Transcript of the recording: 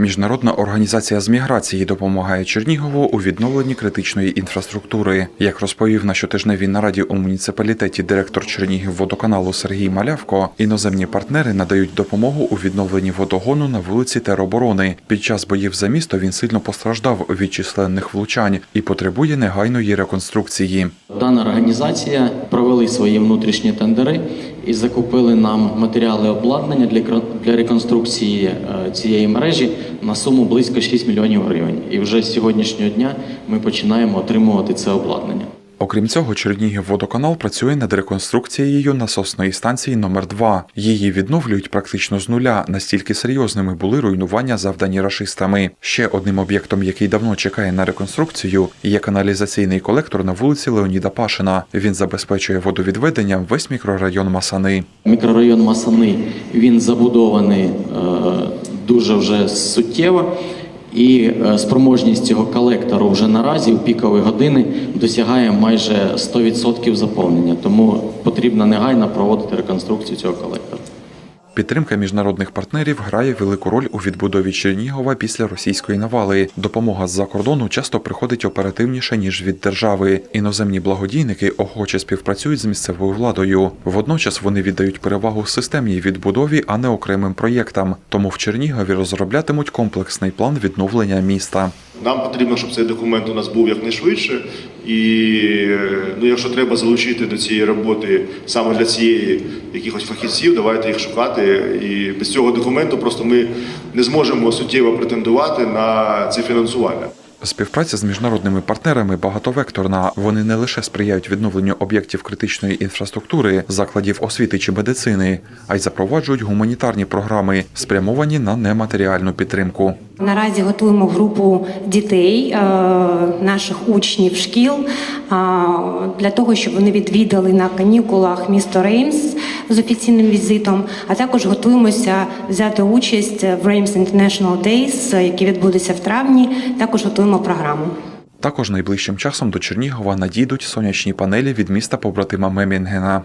Міжнародна організація з міграції допомагає Чернігову у відновленні критичної інфраструктури. Як розповів на щотижневій нараді у муніципалітеті директор Чернігів-водоканалу Сергій Малявко, іноземні партнери надають допомогу у відновленні водогону на вулиці Тероборони. Під час боїв за місто він сильно постраждав від численних влучань і потребує негайної реконструкції. Дана організація провели свої внутрішні тендери і закупили нам матеріали обладнання для реконструкції е, цієї мережі на суму близько 6 мільйонів гривень. І вже з сьогоднішнього дня ми починаємо отримувати це обладнання. Окрім цього, Чернігів-водоканал працює над реконструкцією насосної станції номер 2 Її відновлюють практично з нуля. Настільки серйозними були руйнування, завдані рашистами. Ще одним об'єктом, який давно чекає на реконструкцію, є каналізаційний колектор на вулиці Леоніда Пашина. Він забезпечує водовідведенням весь мікрорайон Масани. Мікрорайон Масани він забудований е, дуже вже суттєва. І е, спроможність цього колектору вже наразі в пікові години досягає майже 100% заповнення. Тому потрібно негайно проводити реконструкцію цього колектора. Підтримка міжнародних партнерів грає велику роль у відбудові Чернігова після російської навали. Допомога з-за кордону часто приходить оперативніше ніж від держави. Іноземні благодійники охоче співпрацюють з місцевою владою. Водночас вони віддають перевагу системній відбудові, а не окремим проєктам. Тому в Чернігові розроблятимуть комплексний план відновлення міста. Нам потрібно, щоб цей документ у нас був якнайшвидше, і ну, якщо треба залучити до цієї роботи саме для цієї якихось фахівців, давайте їх шукати. І без цього документу просто ми не зможемо суттєво претендувати на це фінансування. Співпраця з міжнародними партнерами багатовекторна. Вони не лише сприяють відновленню об'єктів критичної інфраструктури, закладів освіти чи медицини, а й запроваджують гуманітарні програми, спрямовані на нематеріальну підтримку. Наразі готуємо групу дітей, е, наших учнів шкіл е, для того, щоб вони відвідали на канікулах місто Реймс з офіційним візитом. А також готуємося взяти участь в Reims International Days, які відбудуться в травні. Також готуємо програму. Також найближчим часом до Чернігова надійдуть сонячні панелі від міста побратима Мемінгена.